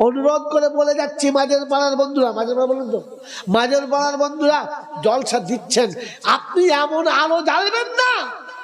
অনুরোধ করে বলে যাচ্ছি, মাঝের পাড়ার বন্ধুরা, মাঝের পাড়া বলুন তো, মাঝের পাড়ার বন্ধুরা জলসা দিচ্ছেন। আপনি এমন আলো জ্বালবেন না।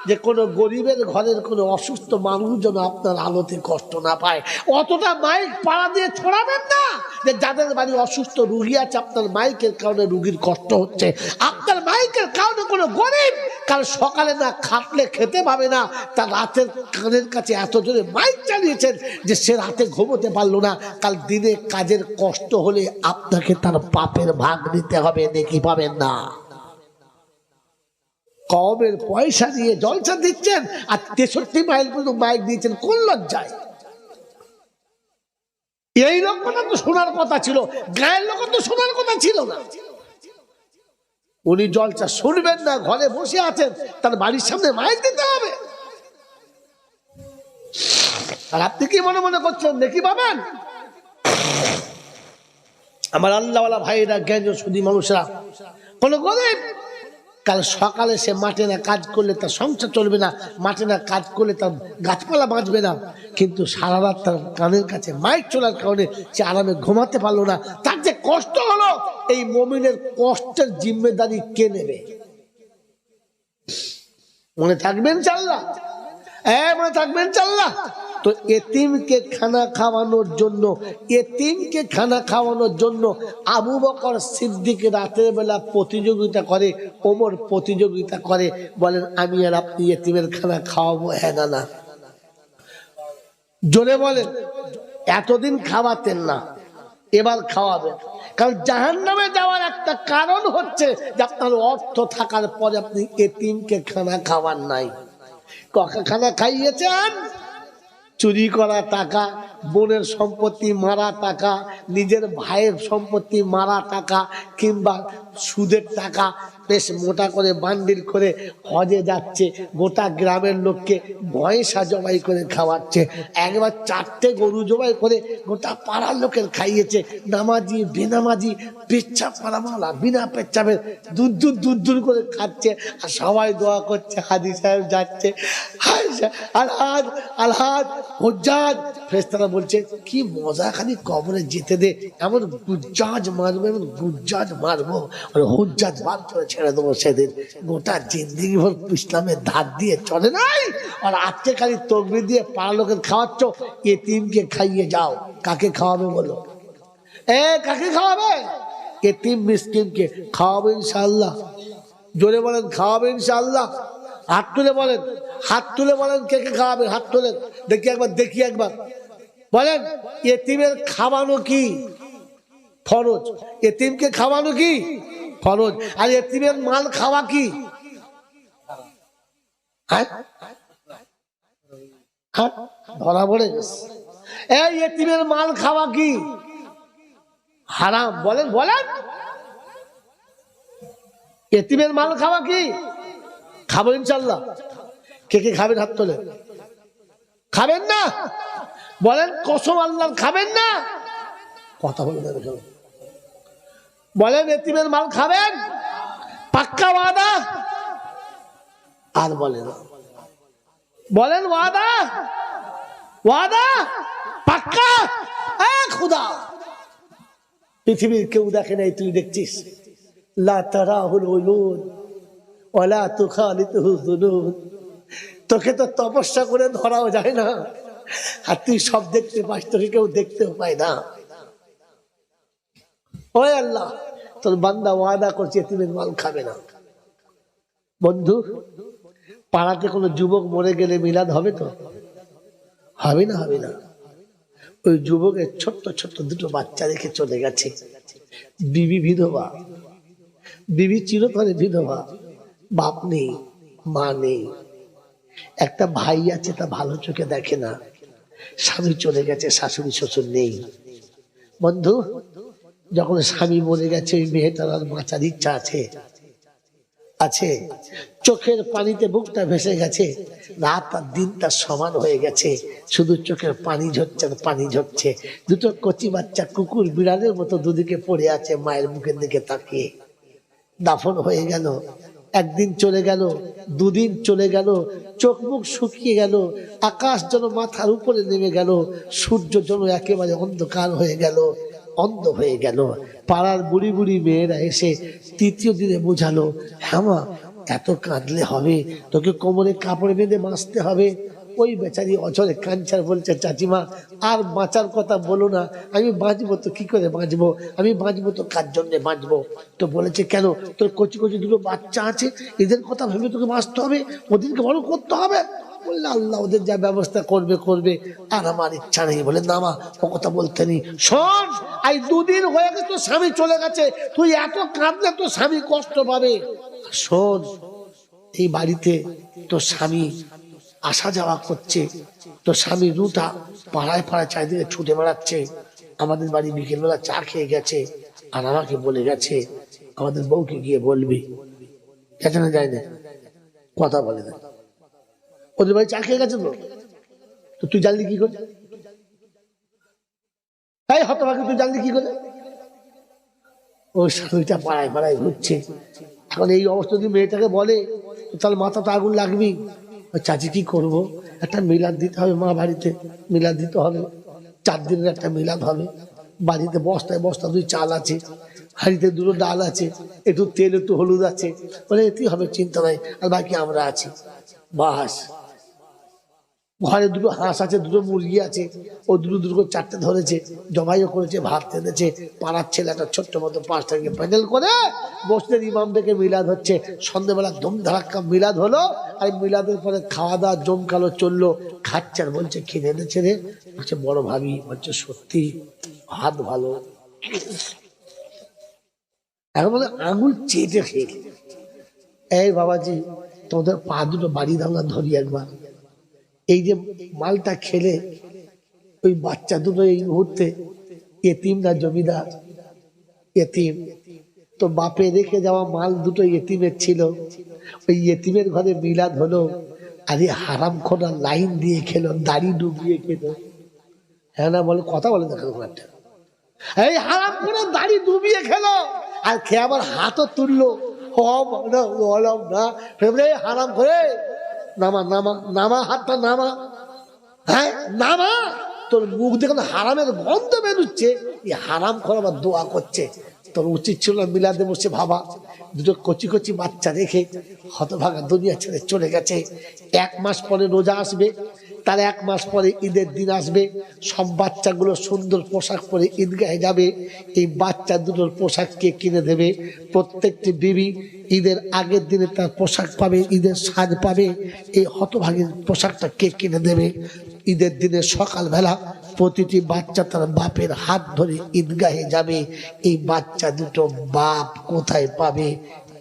যে কোনো গরিবের ঘরের কোনো অসুস্থ মানুষ যেন আপনার আলোতে কষ্ট না পায়। অতটা মাইক পাড়া দিয়ে ছড়াবেন না যে যাদের বাড়ি অসুস্থ রুগী আছে, আপনার মাইকের কারণে রুগীর কষ্ট হচ্ছে। আপনার মাইকের কারণে কোনো গরিব কাল সকালে না খাটলে খেতে পাবে না তার রাতের কানের কাছে এত জোরে মাইক চালিয়েছেন যে সে রাতে ঘুমোতে পারল না। কাল দিনে কাজের কষ্ট হলে আপনাকে তার পাপের ভাগ নিতে হবে দেখি পাবেন না। কমের পয়সা দিয়ে জলসা দিচ্ছেন আর তেষট্টি মাইল পর্যন্ত মাইক দিয়েছেন, কোন লজ্জায়? এই লোকটা তো শোনার কথা ছিল, গায়ের লোক তো শোনার কথা ছিল না। উনি জলসা শুনবেন না, ঘরে বসে আছেন, তার বাড়ির সামনে মাইক দিতে হবে। আর আপনি কি মনে মনে করছেন দেখি পাবেন আমার আল্লাহওয়ালা ভাইরা, জ্ঞান সুদী মানুষরা, কোন গরিব কাল সকালে সে মাঠে না কাজ করলে তার সংসার চলবে না, মাঠে না কাজ করলে তার গাছপালা বাঁচবে না। কিন্তু সারা রাত তার কানের কাছে মাইক চলার কারণে সে আরামে ঘুমাতে পারল না। তার যে কষ্ট হলো, এই মমিনের কষ্টের জিম্মেদারি কে নেবে? মনে থাকবেন চাল্লা মনে থাকবেন, চাল্লা। তো এতিমকে খানা খাওয়ানোর জন্য, এতিমকে খানা খাওয়ানোর জন্য আবু বকর সিদ্দিক রাতের বেলা প্রতিযোগিতা করে, ওমর প্রতিযোগিতা করে, বলেন, আমি আর আপনি এতিমের খানা খাওয়াবো হ্যাঁ না জোরে বলেন, এতদিন খাওয়াতেন না, এবার খাওয়াবেন কারণ জাহান নামে যাওয়ার একটা কারণ হচ্ছে যে আপনার অর্থ থাকার পরে আপনি এতিমকে খানা খাওয়ার নাই। ককা খানা খাইয়েছেন? চুরি করা টাকা, বোনের সম্পত্তি মারা টাকা, নিজের ভাইয়ের সম্পত্তি মারা টাকা, কিংবা সুদের টাকা, বেশ মোটা করে বান্ডিল করে হজে যাচ্ছে, গোটা গ্রামের লোককে ভয়সা জবাই করে খাওয়াচ্ছে, একবার চারটে গরু জবাই করে গোটা পাড়ার লোকের খাইয়েছে, নামাজি, বেনামাজি পেচ্ছাপ পাড়ামালা বিনা পেচ্ছাপের দূর দূর দূর দূর করে খাচ্ছে আর সবাই দোয়া করছে হাদি সাহেব যাচ্ছে। আলহাদ আলহাদ হজ্জাজ ফেরেশতারা বলছে, কি মজা খালি কবরে যেতে দে, এমন গুজ্জাজ মারবো, এমন গুজ্জাজ মারবো। হুজ্জাজ বার করে ছেড়ে দেবো সেদিন। গোটা জিন্দিগি ভর ইসলামের ধার দিয়ে চলে নাই। আর আজকে খালি তকবি দিয়ে পাড়া লোকের খাওয়াচ্ছ, এতিমকে খাইয়ে যাও। কাকে খাওয়াবে বলো? এ, কাকে খাওয়াবে? এতিম মিসকিনকে খাওয়াবে ইনশাল্লাহ জোরে বলেন, খাওয়াবে ইনশাল্লাহ হাত তুলে বলেন, হাত তুলে বলেন কে কে খাওয়াবে, হাত তুলেন। দেখি একবার দেখি একবার। বলেন, এতিমের খাওয়ানো কি? ফরজ। এতিমকে খাওয়ানো কি? ফরজ। আর এতিমের মাল খাওয়া কি? হ্যাঁ? হ্যাঁ? ধরা পড়ে এই এতিমের মাল খাওয়া কি? হারাম। বলেন বলেন। এতিমের মাল খাওয়া কি? খাব ইনশাল্লাহ। কে কে খাবেন হাত তোলে? খাবেন না? বলেন, কসম আল্লাহ খাবেন না? কথা বলবেন বলেন এতিমের মাল খাবেন? পাক্কা ওয়াদা? আর বলে না। বলেন, ওয়াদা? ওয়াদা? পাক্কা? এ খুদা! পৃথিবীর কেউ দেখে নাই, তুই দেখছিস? তোকে তো তপস্যা করে ধরাও যায় না। আর তুই সব দেখতে পাস, তোকে কেউ দেখতেও পায় না। ওই আল্লাহ, তোর বান্দা ওয়াদা করছে তুমি মাল খাবে না। বন্ধু, পাড়াতে কোনো যুবক মরে গেলে মিলাদ হবে তো? হবে না হবে না। ওই যুবকের ছোট্ট ছোট্ট দুটো বাচ্চা রেখে চলে গেছে। বিবি বিধবা। বিবি চিরতরে বিধবা। বাপ নেই, মা নেই। একটা ভাই আছে, তা ভালো চোখে দেখে না। স্বামী চলে গেছে, শাশুড়ি, শ্বশুর নেই। বন্ধু, যখন স্বামী মরে গেছে, ওই মেয়েটার বাঁচার ইচ্ছা আছে? আছে। চোখের পানিতে বুকটা ভেসে গেছে। রাত আর দিনটা সমান হয়ে গেছে। শুধু চোখের পানি ঝরছে আর পানি ঝরছে। দুটো কচি বাচ্চা কুকুর বিড়ালের মতো দুদিকে পড়ে আছে মায়ের মুখের দিকে তাকিয়ে। দাফন হয়ে গেল। একদিন চলে গেল, দুদিন চলে গেল, চোখ মুখ শুকিয়ে গেল, আকাশ যেন মাথার উপরে নেমে গেল, সূর্য যেন একেবারে অন্ধকার হয়ে গেল। অন্ধ হয়ে গেল। পাড়ার বুড়ি বুড়ি মেয়েরা এসে তৃতীয় দিনে বোঝালো হ্যাঁ এত কাঁদলে হবে, তোকে কোমরে কাপড় বেঁধে বাঁচতে হবে। ওই বেচারি অজরে কাঞ্চার বলছে, চাচিমা, আর বাঁচার কথা বলো না, আমি বাঁচবো তো, কি করে বাঁচবো? আমি বাঁচবো তো কার জন্যে বাঁচবো? তো বলেছে, কেন? তোর কচি কচি দুটো বাচ্চা আছে, এদের কথা ভেবে তোকে বাঁচতে হবে, ওদেরকে বড় করতে হবে। বললে আল্লাহ ওদের যা ব্যবস্থা করবে করবে। আর আমার ইচ্ছা নেই। বলে, না মা, ও কথা বলতে নেই। শোন আই দুদিন হয়ে গেছে, তোর স্বামী চলে গেছে। তুই এত কাঁদলে তোর স্বামী কষ্ট পাবে। শোন, এই বাড়িতে তোর স্বামী আসা যাওয়া করছে। তোর স্বামী রুটা পাড়ায় পাড়ায় চারিদিকে ছুটে বেড়াচ্ছে। আমাদের বাড়ি বিকেলবেলা চা খেয়ে গেছে। আর আমাকে বলে গেছে, আমাদের বউকে গিয়ে বলবি। কেন যায় না। কথা বলে না। ওদের বাড়ি চা খেয়ে গেছে তো? তো তুই জানলি কি করে? তাই হতভাগে তুই জানলি কি করে? ও স্বামীটা পাড়ায় পাড়ায় ঘুরছে। এখন এই অবস্থা যদি মেয়েটাকে বলে তাহলে মাথা তো আগুন লাগবেই। চাচি কি করব? একটা মিলাদ দিতে হবে মা বাড়িতে। মিলাদ দিতে হবে। চার দিনের একটা মিলাদ হবে। বাড়িতে বস্তায় বস্তা দুই চাল আছে। হাড়িতে দুটো ডাল আছে। একটু তেল, একটু হলুদ আছে। বলে এতেই হবে চিন্তা নাই। আর বাকি আমরা আছি। বাস। ঘরে দুটো হাঁস আছে, দুটো মুরগি আছে, ও দুটো দুটো চারটে ধরেছে, জমাইও করেছে, ভাত টেনেছে পাড়ার ছেলে একটা ছোট্ট মতো পাঁচটাকে প্যান্ডেল করে বসতে ইমাম থেকে মিলাদ হচ্ছে। সন্ধ্যেবেলা দম ধারাক্কা মিলাদ হলো, আর মিলাদের পরে খাওয়া দাওয়া জমকালো, চলল, খাচ্ছে আর বলছে খেয়ে এনেছে রে? বলছে, বড় ভাবি। বলছে, সত্যি হাত ভালো। এখন বলে, আঙুল চেটে খেয়ে এই বাবাজি, তোমাদের পা দুটো বাড়ি দাও ধরি একবার। এই যে মালটা খেলে ওই বাচ্চা দুটো এই মুহূর্তে এতিম না জমিদার এতিম তো বাপে রেখে যাওয়া মাল দুটো এতিমের ছিল ওই এতিমের ঘরে মিলাদ হলো আর এই হারাম খোনা লাইন দিয়ে খেলো দাড়ি ডুবিয়ে খেলো হ্যাঁ না বলে কথা বলে দেখো একটা এই হারাম খোনা দাড়ি ডুবিয়ে খেলো আর খেয়ে আবার হাতও তুললো হম না না হারাম করে নামা নামা নামা, হাতটা নামা। হ্যাঁ নামা। তোর মুখ দেখুন হারামের গন্ধ বেরোচ্ছে। এই হারাম করে আবার দোয়া করছে। তোর উচিত ছিল না মিলাদে বসে ভাবা। দুটো কচি কচি বাচ্চা রেখে হতভাগা দুনিয়া ছেড়ে চলে গেছে। এক মাস পরে রোজা আসবে। তার এক মাস পরে ঈদের দিন আসবে। সব বাচ্চাগুলো সুন্দর পোশাক পরে ঈদগাহে যাবে। এই বাচ্চা দুটোর পোশাক কে কিনে দেবে? প্রত্যেকটি বিবি ঈদের আগের দিনে তার পোশাক পাবে, ঈদের সাজ পাবে। এই হতভাগীর পোশাকটা কে কিনে দেবে? ঈদের দিনে সকালবেলা প্রতিটি বাচ্চা তার বাপের হাত ধরে ঈদগাহে যাবে। এই বাচ্চা দুটো বাপ কোথায় পাবে?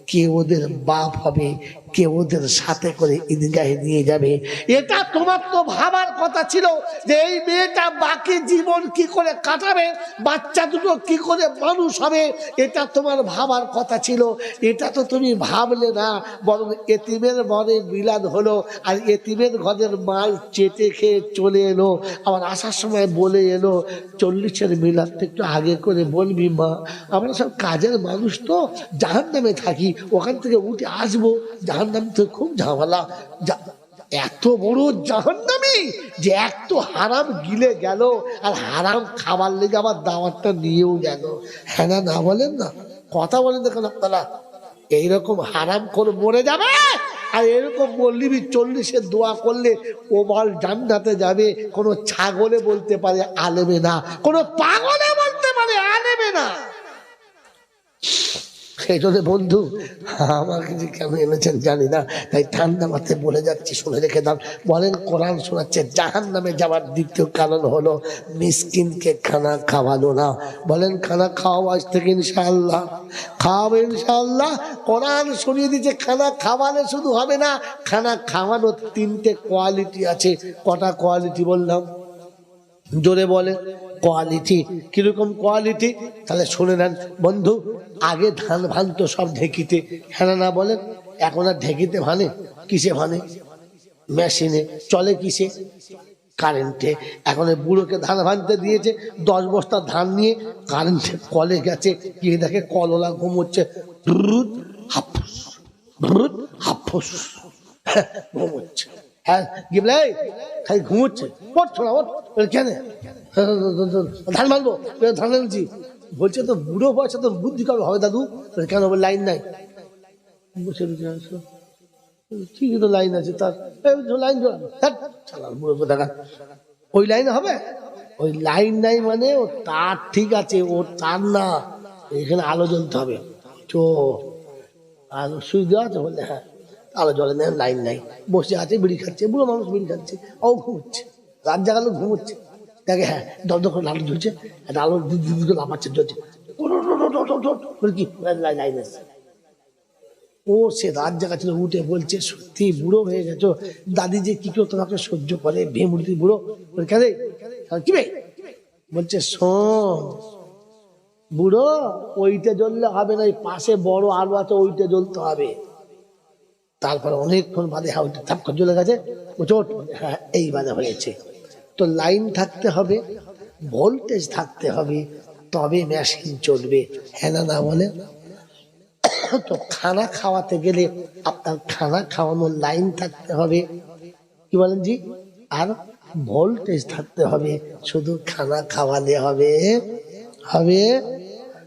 কে ওদের বাপ হবে? কে ওদের সাথে করে ঈদগাহে নিয়ে যাবে। এটা তোমার তো ভাবার কথা ছিল যে এই মেয়েটা বাকি জীবন কি করে কাটাবে, বাচ্চা দুটো কি করে মানুষ হবে, এটা তোমার ভাবার কথা ছিল। এটা তো তুমি ভাবলে না, বরং এতিমের ঘরে মিলাদ হলো আর এতিমের ঘরের মাল চেটে খেয়ে চলে এলো। আবার আসার সময় বলে এলো, চল্লিশের মিলাদটা একটু আগে করে বলবি মা। আমরা সব কাজের মানুষ তো জাহান নামে থাকি, ওখান থেকে উঠে আসব জাহান নাম তো খুব ঝামেলা। এত বড় জাহান্নামি যে এক তো হারাম গিলে গেল আর হারাম খাবার লেগে আবার দাওয়াতটা নিয়েও গেল। হ্যাঁ না বলেন না। কথা বলেন দেখুন আপনারা? এইরকম হারাম করে মরে যাবে আর এরকম মল্লিবি চল্লিশের দোয়া করলে ও বল জান্নাতে যাবে। কোনো ছাগলে বলতে পারে আলেবে না, কোনো পাগলে বলতে পারে আলেবে না। সেই জন্য বন্ধু, আমাকে যে কেন এনেছেন জানি না, তাই ঠান্ডা মাথায় বলে যাচ্ছি, শুনে রেখে দাম বলেন, কোরআন শোনাচ্ছে জাহান নামে যাওয়ার দ্বিতীয় কারণ হলো মিসকিনকে খানা খাওয়ানো না। বলেন, খানা খাওয়া আজ থেকে ইনশাআল্লাহ। খাওয়াবো ইনশাআল্লাহ। কোরআন শুনিয়ে দিচ্ছে খানা খাওয়ালে শুধু হবে না, খানা খাওয়ানোর তিনটে কোয়ালিটি আছে। কটা কোয়ালিটি বললাম? জোরে বলে কোয়ালিটি কীরকম কোয়ালিটি তাহলে শুনে নেন বন্ধু আগে ধান ভানতো সব ঢেকিতে। হ্যাঁ না বলেন? এখন আর ঢেকিতে ভানে? কিসে ভানে? মেশিনে। চলে কিসে? কারেন্টে। এখন বুড়োকে ধান ভানতে দিয়েছে দশ বস্তা ধান নিয়ে কারেন্টে কলে গেছে। গিয়ে দেখে কললা ঘুমোচ্ছে? ভ্রুত, হাফুস হ্যাঁ, ঘুমোচ্ছে। হ্যাঁ গিবলে খালি ঘুমোচ্ছে। পড়ছো না কেন? ধান মারবো ধান আনছি বলছে তো বুড়ো বয়সে তো বুদ্ধি কবে হবে দাদু? কেন লাইন নাই। বসে ঠিকই তো লাইন আছে তার। লাইন তো- কোথাকার। ওই লাইন হবে? ওই লাইন নাই মানে ও তার ঠিক আছে, ও তার না। এখানে আলো জ্বলতে হবে। চো আলো সুইচ দেওয়া আছে? বললে হ্যাঁ আলো জ্বলে নেই লাইন নাই। বসে আছে, বিড়ি খাচ্ছে, বুড়ো মানুষ বিড়ি খাচ্ছে, ও ঘুমোচ্ছে। রাত জাগালো, ঘুমোচ্ছে। দেখে হ্যাঁ দর দর করে জ্বলছে একটা আলো দিদি লাফাচ্ছে লাইন ও সে রাত জায়গা ছিল, উঠে বলছে, সত্যি বুড়ো হয়ে গেছো। দাদি যে কি কেউ তোমাকে সহ্য করে ভেমূর্তি বুড়ো। কেন রে? কি বে? বলছে, শোন, বুড়ো, ওইটা জ্বললে হবে না পাশে বড় আলো আছে, ওইটা জ্বলতে হবে। তারপরে অনেকক্ষণ বাদে হ্যাঁ ওইটা থাপ জ্বলে গেছে। ওঠ। হ্যাঁ এইবারে হয়েছে। তো লাইন থাকতে হবে, ভোল্টেজ থাকতে হবে, তবে মেশিন চলবে। হ্যাঁ না বলে। তো খানা খাওয়াতে গেলে আপনার খানা খাওয়ানোর লাইন থাকতে হবে। কি বলেন জি? আর ভোল্টেজ থাকতে হবে। শুধু খানা খাওয়ালে হবে। হবে?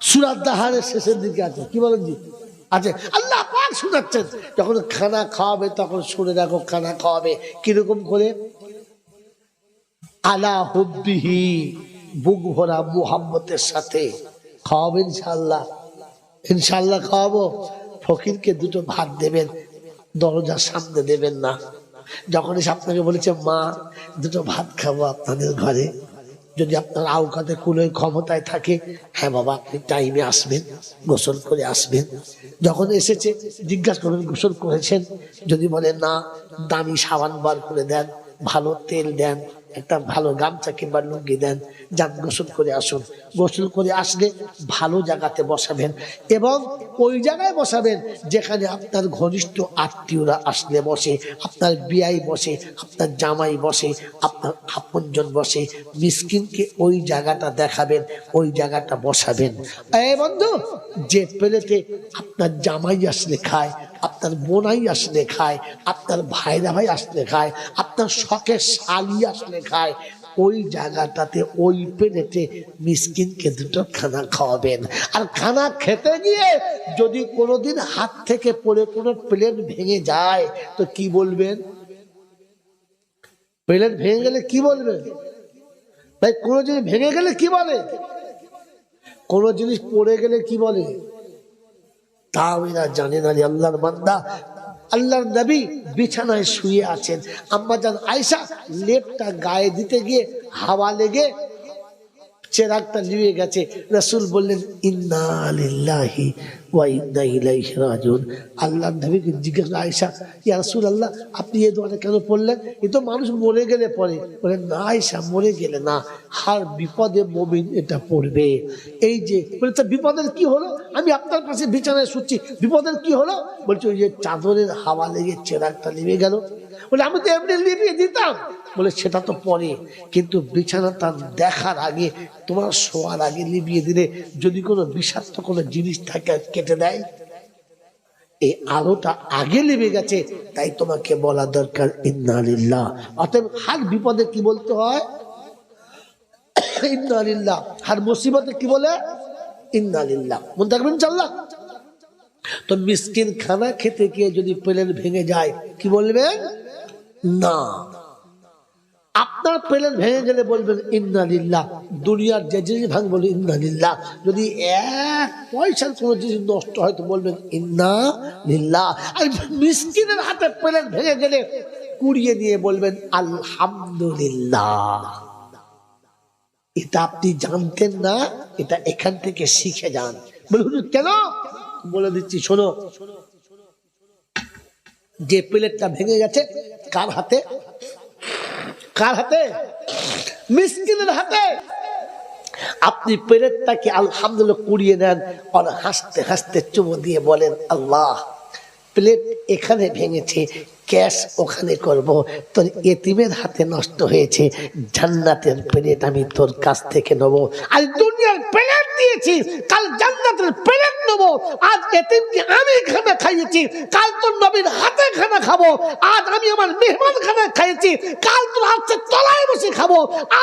সুরাত দাহারের শেষের দিকে আছে। কি বলেন জি? আছে। আল্লাহ পাক শোনাচ্ছেন যখন খানা খাওয়াবে, তখন শুনে রাখো খানা খাওয়াবে। কীরকম করে? আলা হুব্বিহি, বুক ভরা মুহাম্মতের সাথে খাওয়াবে ইনশাল্লাহ ইনশাল্লাহ খাওয়াবো। ফকিরকে দুটো ভাত দেবেন, দরজার সামনে দেবেন না। যখন এসে আপনাকে বলেছে, মা, দুটো ভাত খাব আপনাদের ঘরে। যদি আপনার আউকাতে কুলের ক্ষমতায় থাকে হ্যাঁ বাবা, আপনি টাইমে আসবেন, গোসল করে আসবেন। যখন এসেছে, জিজ্ঞাসা করবেন, গোসল করেছেন? যদি বলে না, দামি সাবান বার করে দেন, ভালো তেল দেন একটা ভালো গামছা কিংবা লুঙ্গি দেন যান গোসল করে আসুন। গোসল করে আসলে ভালো জায়গাতে বসাবেন এবং ওই জায়গায় বসাবেন যেখানে আপনার ঘনিষ্ঠ আত্মীয়রা আসলে বসে, আপনার বিয়াই বসে, আপনার জামাই বসে, আপনার আপনজন বসে, মিসকিনকে ওই জায়গাটা দেখাবেন, ওই জায়গাটা বসাবেন। এই বন্ধু, যে প্লেটে আপনার জামাই আসলে খায় আপনার বোনাই আসলে খায়, আপনার ভাইরা ভাই আসলে খায়, আপনার শখের শালি আসলে খায়, ওই জায়গাটাতে, ওই প্লেটে মিসকিনকে দুটো খানা খাওয়াবেন। আর খানা খেতে গিয়ে যদি কোনোদিন হাত থেকে পড়ে কোনো প্লেট ভেঙে যায়, তো কি বলবেন? প্লেট ভেঙে গেলে কি বলবেন? ভাই, কোনো জিনিস ভেঙে গেলে কি বলে? কোনো জিনিস পড়ে গেলে কি বলে? তাও এরা জানে না আল্লাহর বান্দা, আল্লাহর নবী বিছানায় শুয়ে আছেন। আম্মা জান আয়সা লেপটা গায়ে দিতে গিয়ে হাওয়া লেগে চেরাগটা নিয়ে গেছে। রসুল বললেন, ইন্না লিল্লাহি ওয়া ইন্না ইলাইহি রাজিউন। আল্লাহর নবীকে জিজ্ঞাসা আয়েশা, ইয়া রাসূলুল্লাহ, আপনি দোয়াটা কেন পড়লেন? এ মানুষ মরে গেলে মরে গেলে না। হার বিপদে এটা পড়বে। এই যে বিপদের কি হলো? আমি আপনার কাছে বিছানায় শুচ্ছি। বিপদের কি হলো? বলছে, ওই যে চাদরের হাওয়া লেগে চেরাগটা নেমে গেল। বলে আমি তো এমনি লিপিয়ে দিতাম। বলে, সেটা তো পরে, কিন্তু বিছানা তার দেখার আগে তোমার শোয়ার আগে লিবিয়ে দিলে যদি কোনো বিষাক্ত কোনো জিনিস থাকে, কেটে দেয়। এই আলোটা আগে লেবে গেছে, তাই তোমাকে বলা দরকার ইন্নালিল্লাহ অতএব হার বিপদে কি বলতে হয়? ইন্নালিল্লাহ হার মুসিবতে কি বলে? ইন্নালিল্লাহ মন থাকবেন চাল্লাহ তো মিসকিন খানা খেতে গিয়ে যদি প্লেন ভেঙে যায়, কি বলবেন? না। আপনার প্লেন ভেঙে গেলে বলবেন, ইন্নালিল্লাহ। দুনিয়ার যে জিনিস ভাঙ বলে ইন্নালিল্লাহ। যদি এক পয়সার কোনো জিনিস নষ্ট হয় তো বলবেন ইন্না লিল্লাহ আর মিসকিনের হাতে প্লেন ভেঙে গেলে কুড়িয়ে নিয়ে বলবেন, আলহামদুলিল্লাহ। এটা আপনি জানতেন না, এটা এখান থেকে শিখে যান। বলে হুজুর কেন? বলে দিচ্ছি, শোনো। যে প্লেটটা ভেঙে গেছে, কার হাতে? কার হাতে? মিসকিনের হাতে। আপনি প্লেটটাকে আলহামদুলিল্লাহ কুড়িয়ে নেন, আর হাসতে হাসতে চুমো দিয়ে বলেন, আল্লাহ। প্লেট এখানে ভেঙেছে, ক্যাশ ওখানে করব। তোর এতিমের হাতে নষ্ট হয়েছে, জান্নাতের প্লেট আমি তোর কাছ থেকে নেব। আজ দুনিয়ার প্লেট দিয়েছি, কাল জান্নাতের প্লেট নেব। আজ এতিমকে আমি খানা খাইয়েছি, কাল তোর নবীর হাতে খানা খাব। আজ আমি আমার মেহমান খানা খাইয়েছি, কাল তোর হাতে তলায় বসে খাব।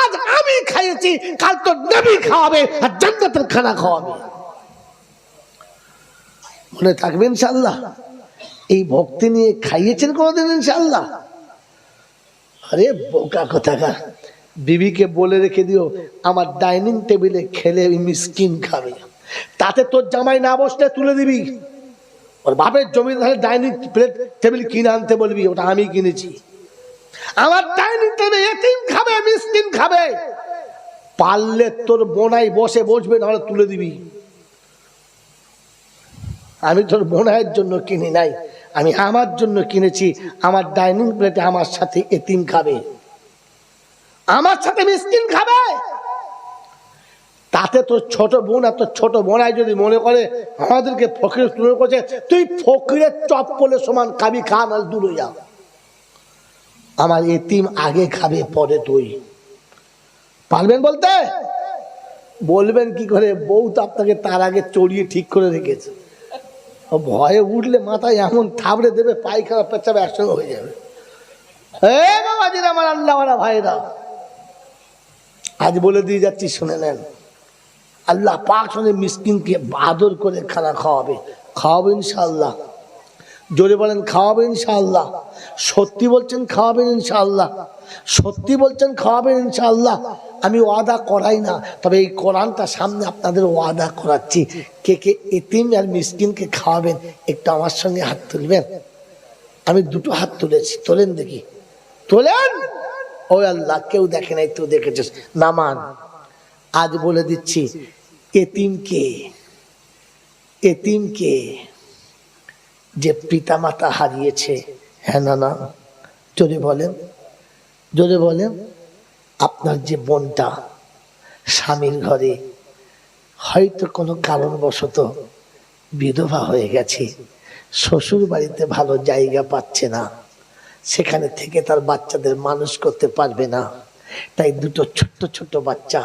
আজ আমি খাইয়েছি, কাল তোর নবী খাওয়াবে আর জান্নাতের খানা খাওয়াবে। মনে থাকবে ইনশাল্লাহ এই ভক্তি নিয়ে খাইয়েছেন কোনোদিন ইনশাল্লাহ আরে বোকা কোথাকার। বিবিকে বলে রেখে দিও, আমার ডাইনিং টেবিলে খেলে মিসকিন খাবে। তাতে তোর জামাই না বসলে তুলে দিবি। ওর বাপের জমি ডাইনিং প্লেট, টেবিল কিনে আনতে বলবি, ওটা আমি কিনেছি। আমার ডাইনিং টেবিলে এতিম খাবে, মিসকিন খাবে। পারলে তোর বোনাই বসে বসবে, নাহলে তুলে দিবি। আমি তোর বোনাইয়ের জন্য কিনি নাই। আমি আমার জন্য কিনেছি, আমার ডাইনিং প্লেটে আমার সাথে এতিম খাবে। আমার সাথে মিসকিন খাবে। তাতে তোর ছোট বোন আর তোর ছোট বোনাই যদি মনে করে আমাদেরকে ফকির তুলে করছে, তুই ফকিরের চপ্পলের সমান খাবি, খা, নাহলে দূরে যা। আমার এতিম আগে খাবে, পরে তুই। পারবেন বলতে? বলবেন কি করে? বউ তো আপনাকে তার আগে চড়িয়ে ঠিক করে রেখেছে। ভয়ে উঠলে মাথায় এমন থাবড়ে দেবে, পায়খানা পেচ্ছাবে একসঙ্গে হয়ে যাবে। এ বাবাজির আমার ভাইরা। আজ বলে দিয়ে যাচ্ছি, শুনে নেন। আল্লাহ পাক শুনে মিসকিনকে আদর করে খানা খাওয়াবে। খাওয়াবে ইনশাআল্লাহ। জোরে বলেন, খাওয়াবে ইনশাআল্লাহ। সত্যি বলছেন, খাওয়াবেন ইনশাআল্লাহ। সত্যি বলছেন খাওয়াবেন ইনশাআল্লাহ। আমি ওয়াদা করাই না, তবে এই কোরআনটা সামনে আপনাদের ওয়াদা করাচ্ছি। কে কে এতিম আর মিসকিনকে খাওয়াবেন, একটু আমার সঙ্গে হাত তুলবেন। আমি দুটো হাত তুলেছি, তোলেন দেখি। তোলেন? ও আল্লাহ, কেউ দেখে নাই, তুই দেখেছিস। নামান, আজ বলে দিচ্ছি এতিমকে এতিমকে যে পিতামাতা হারিয়েছে হ্যাঁ না না? জোরে বলেন। জোরে বলেন, আপনার যে বোনটা স্বামীর ঘরে হয়তো কোনো কারণবশত বিধবা হয়ে গেছে শ্বশুর বাড়িতে ভালো জায়গা পাচ্ছে না, সেখানে থেকে তার বাচ্চাদের মানুষ করতে পারবে না, তাই দুটো ছোট্ট ছোট্ট বাচ্চা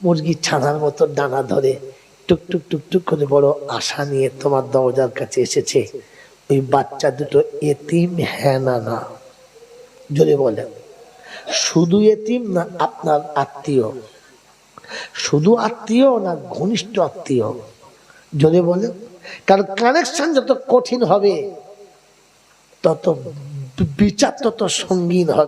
মুরগি ছানার মতো ডানা ধরে টুকটুক টুকটুক করে বড় আশা নিয়ে তোমার দরজার কাছে এসেছে, ওই বাচ্চা দুটো এতিম হ্যাঁ না। না জোরে বলেন। শুধু এতিম না আপনার আত্মীয়? শুধু আত্মীয় না ঘনিষ্ঠ আত্মীয়? যদি বলেন, কারণ কানেকশন যত কঠিন হবে, তত বিচার তত সঙ্গীন হবে।